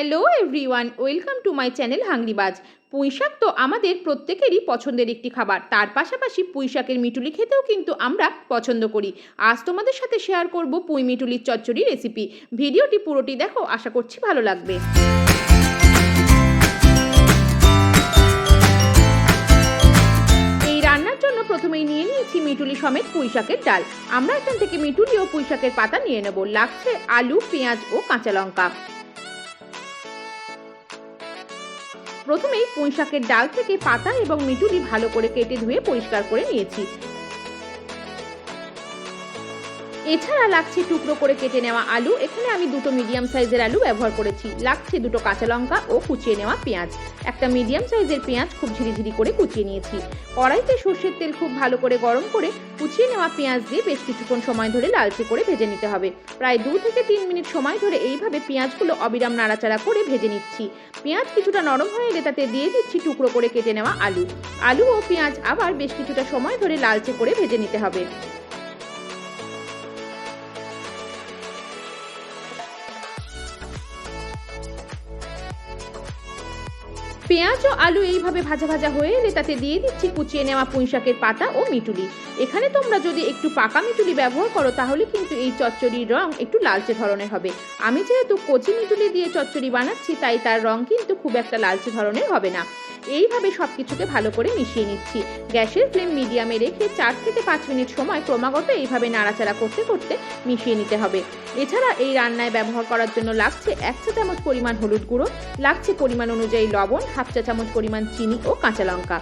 Hello everyone welcome to my channel হাংরিবাজ পুঁই শাক তো আমাদের প্রত্যেকেরই পছন্দের একটি খাবার। তার পাশাপাশি পুঁই শাকের মিটুলি খেতেও কিন্তু আমরা পছন্দ করি। আজ তোমাদের সাথে শেয়ার করব পুঁই মিটুলির চচ্চড়ি রেসিপি ভিডিওটি পুরোটি দেখো, আশা করছি ভালো লাগবে। প্রথমেই নিয়ে নিয়েছি মিটুলি সমেত পুঁই শাকের ডাল। আমরা এখান থেকে মিটুলি ও পুঁইশাকের পাতা নিয়ে নেব। লাগছে আলু, পেঁয়াজ ও কাঁচা লঙ্কা। প্রথমেই পুঁই শাকের ডাল থেকে পাতা এবং মিটুলি ভালো করে কেটে ধুয়ে পরিষ্কার করে নিয়েছি। এছাড়া লাগছে টুকরো করে কেটে নেওয়া আলু। এখানে আমি দুটো মিডিয়াম সাইজের আলু ব্যবহার করেছি। লাগছে দুটো কাঁচা লঙ্কা ও কুচিয়ে নেওয়া পেঁয়াজ। একটা মিডিয়াম সাইজের পেঁয়াজ খুব ঝিরিঝিরি করে কুচিয়ে নিয়েছি। কড়াইতে সর্ষের তেল খুব ভালো করে গরম করে কুচিয়ে নেওয়া পেঁয়াজ দিয়ে বেশ কিছুক্ষণ সময় ধরে লালচে করে ভেজে নিতে হবে। প্রায় দু থেকে তিন মিনিট সময় ধরে এইভাবে পেঁয়াজগুলো অবিরাম নাড়াচাড়া করে ভেজে নিচ্ছি। পেঁয়াজ কিছুটা নরম হয়ে এলে তাতে দিয়ে দিচ্ছি টুকরো করে কেটে নেওয়া আলু। আলু ও পেঁয়াজ আবার বেশ কিছুটা সময় ধরে লালচে করে ভেজে নিতে হবে। পেঁয়াজ ও আলু এইভাবে ভাজা ভাজা হয়ে এলে তাতে দিয়ে দিচ্ছি কুচিয়ে নেওয়া পুঁইশাকের পাতা ও মিটুলি। এখানে তোমরা যদি একটু পাকা মিটুলি ব্যবহার করো, তাহলে কিন্তু এই চচ্চড়ির রং একটু লালচে ধরনের হবে। আমি যেহেতু কচি মিটুলি দিয়ে চচ্চড়ি বানাচ্ছি, তাই তার রং কিন্তু খুব একটা লালচে ধরনের হবে না। এইভাবে সব কিছুকে ভালো করে মিশিয়ে নিচ্ছি। গ্যাসের ফ্লেম মিডিয়ামে রেখে চার থেকে পাঁচ মিনিট সময় ক্রমাগত এইভাবে নাড়াচাড়া করতে করতে মিশিয়ে নিতে হবে। এছাড়া এই রান্নায় ব্যবহার করার জন্য লাগছে এক চা চামচ পরিমাণ হলুদ গুঁড়ো, লাগছে পরিমাণ অনুযায়ী লবণ, হাফ চা চামচ পরিমাণ চিনি ও কাঁচা লঙ্কা।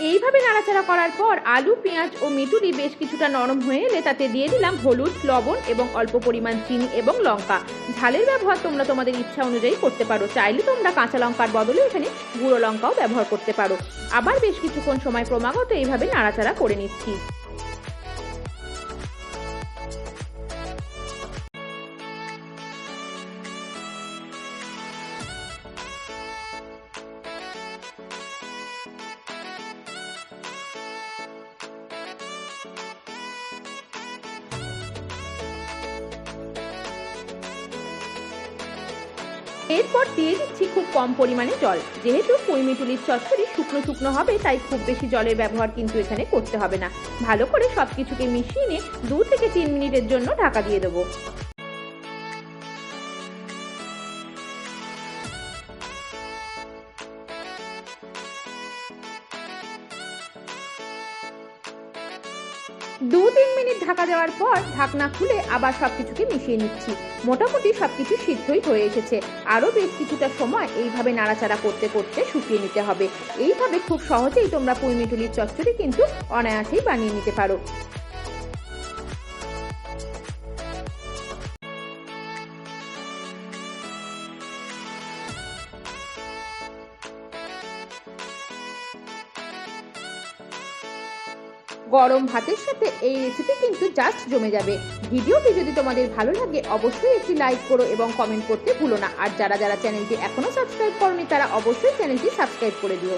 এইভাবে নাড়াচাড়া করার পর আলু, পেঁয়াজ ও মিটুরি বেশ কিছুটা নরম হয়ে এলে তাতে দিয়ে দিলাম হলুদ, লবণ এবং অল্প পরিমাণ চিনি এবং লঙ্কা। ঝালের ব্যবহার তোমরা তোমাদের ইচ্ছা অনুযায়ী করতে পারো। চাইলে তোমরা কাঁচা লঙ্কার বদলে এখানে গুঁড়ো লঙ্কাও ব্যবহার করতে পারো। আবার বেশ কিছুক্ষণ সময় ক্রমাগত এইভাবে নাড়াচাড়া করে নিচ্ছি। এরপর দিয়ে দিচ্ছি খুব কম পরিমাণে জল। যেহেতু কুইমিটুলির চচ্চড়ি শুকনো শুকনো হবে, তাই খুব বেশি জলের ব্যবহার কিন্তু এখানে করতে হবে না। ভালো করে সব কিছুকে মিশিয়ে নিয়ে দু থেকে তিন মিনিটের জন্য ঢাকা দিয়ে দেবো। দু তিন মিনিট ঢাকা দেওয়ার পর ঢাকনা খুলে আবার সব কিছুকে মিশিয়ে নিচ্ছি। মোটামুটি সব কিছু সিদ্ধই হয়ে এসেছে। আরও বেশ কিছুটা সময় এইভাবে নাড়াচাড়া করতে করতে শুকিয়ে নিতে হবে। এইভাবে খুব সহজেই তোমরা পুঁইমিটুলির চচ্চড়ি কিন্তু অনায়াসেই বানিয়ে নিতে পারো। গরম ভাতের সাথে এই রেসিপি কিন্তু জাস্ট জমে যাবে। ভিডিওটি যদি তোমাদের ভালো লাগে, অবশ্যই একটি লাইক করো এবং কমেন্ট করতে ভুলো না। আর যারা যারা চ্যানেলটি এখনও সাবস্ক্রাইব করনি, তারা অবশ্যই চ্যানেলটি সাবস্ক্রাইব করে দিও।